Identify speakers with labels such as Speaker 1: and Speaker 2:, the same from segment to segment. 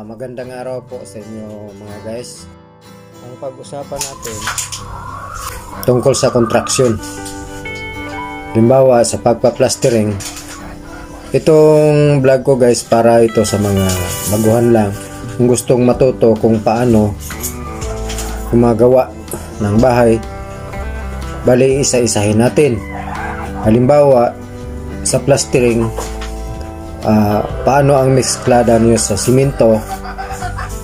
Speaker 1: Ah, magandang araw po sa inyo mga guys. Ang pag-usapan natin tungkol sa contraction. Halimbawa sa pagpa-plastering, itong vlog ko guys para ito sa mga baguhan lang. Kung gustong matuto kung paano gumagawa ng bahay, bali isa-isahin natin. Halimbawa, sa plastering, ah, paano ang mezclada niyo sa simento,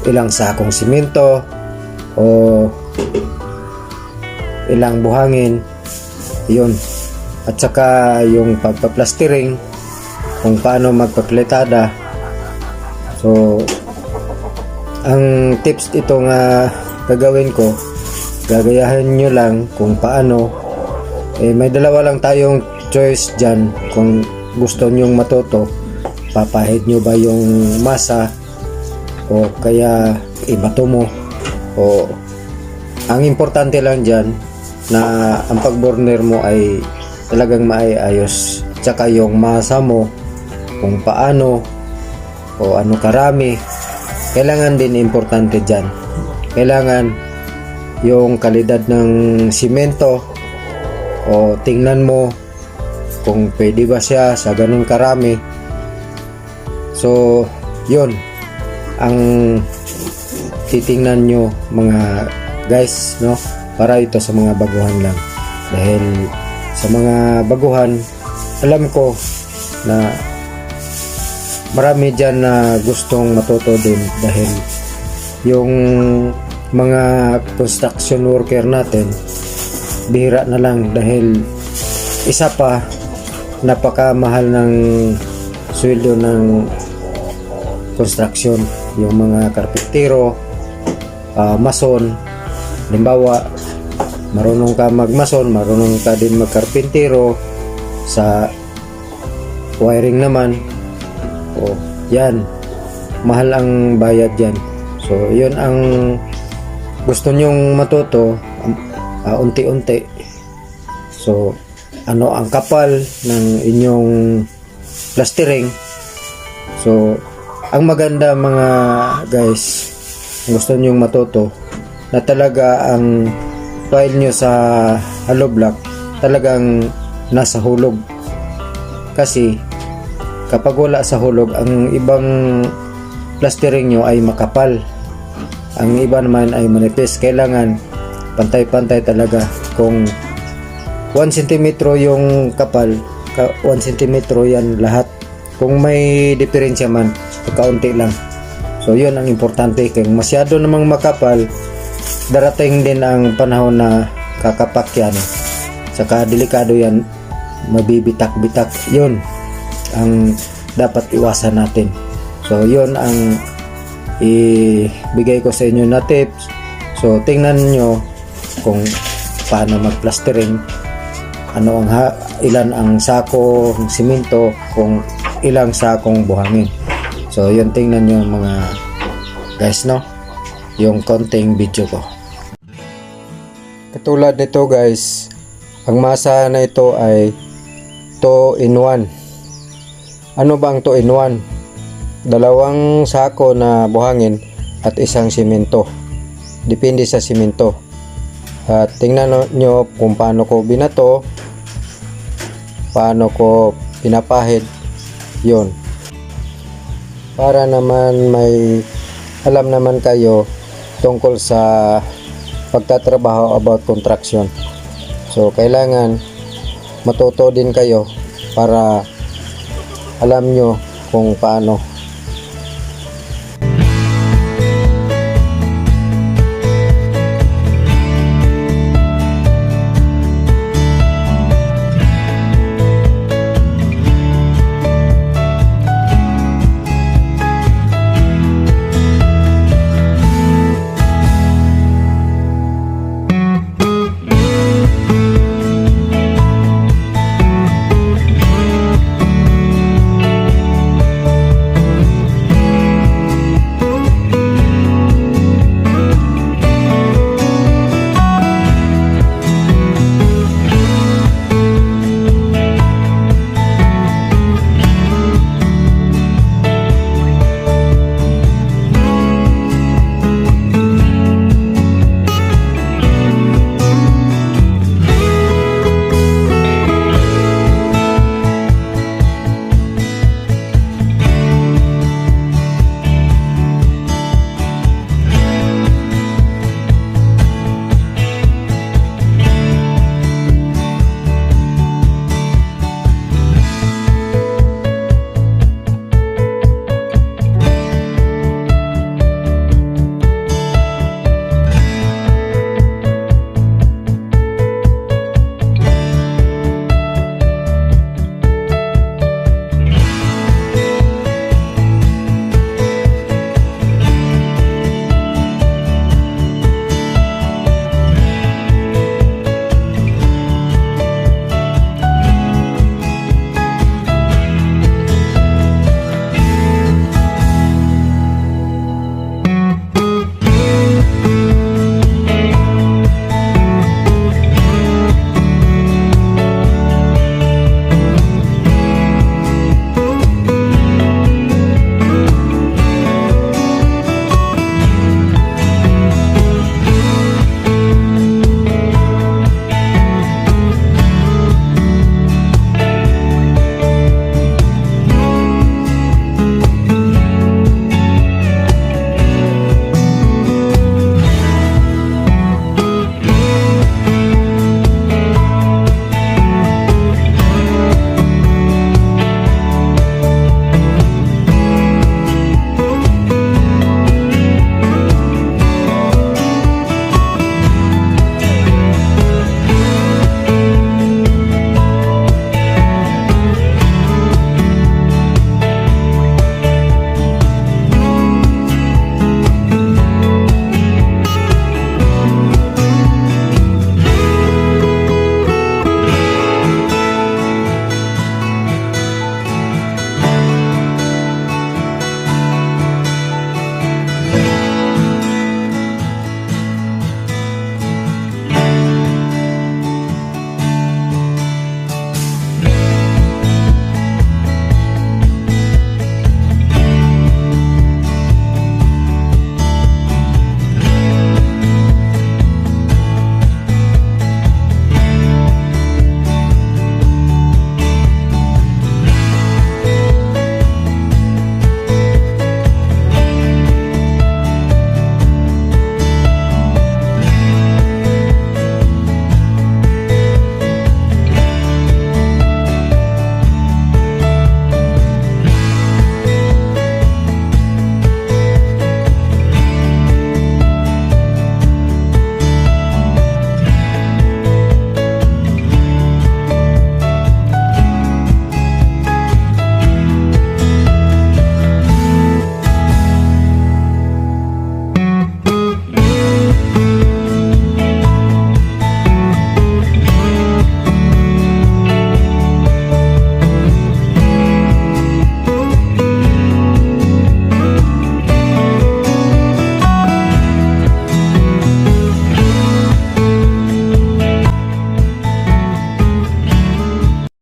Speaker 1: ilang sakong simento, o ilang buhangin, yun. At saka yung pagpa-plastering, kung paano magpapletada. So, ang tips ito nga gagawin ko, gagayahin nyo lang kung paano. Eh, may dalawa lang tayong choice dyan kung gusto nyong matuto. Papahid nyo ba yung masa? O kaya ibato mo? O ang importante lang dyan na ang pag-burner mo ay talagang maayos tsaka yung masa mo kung paano o ano karami kailangan din importante dyan. Kailangan yung kalidad ng simento o tingnan mo kung pwede ba siya sa ganun karami so yun. Ang titingnan nyo mga guys no? Para ito sa mga baguhan lang. Dahil sa mga baguhan alam ko na marami dyan na gustong matuto din dahil yung mga construction worker natin bihira na lang dahil isa pa napakamahal ng sweldo ng construction yung mga karpintero ah, mason. Limbawa marunong ka magmason marunong ka din magkarpintero sa wiring naman o yan. Mahal ang bayad yan so yun ang gusto nyong matuto ah, unti-unti. So ano ang kapal ng inyong plastering? So ang maganda mga guys gusto nyong matuto na talaga ang file nyo sa hollow block talagang nasa hulog. Kasi kapag wala sa hulog ang ibang plastering nyo ay makapal. Ang iba naman ay manipis. Kailangan pantay-pantay talaga kung 1 cm yung kapal 1 cm yan lahat. Kung may diferensya man kaunti lang. So yun ang importante kung masyado namang makapal darating din ang panahon na kakapak yan saka delikado yan mabibitak-bitak. Yun ang dapat iwasan natin. So yun ang ibigay ko sa inyo na tips. So tingnan nyo kung paano magplastering ano ang ha, ilan ang sako ng simento kung ilang sakong buhangin so yun tingnan nyo mga guys no? Yung konting video ko. Katulad nito guys ang masa na ito ay 2 in 1 ano ba ang 2 in 1 dalawang sako na buhangin at isang simento. Depende sa simento. At tingnan nyo kung paano ko binato paano ko pinapahid yon para naman may alam naman kayo tungkol sa pagtatrabaho about contraction. So kailangan matuto din kayo para alam nyo kung paano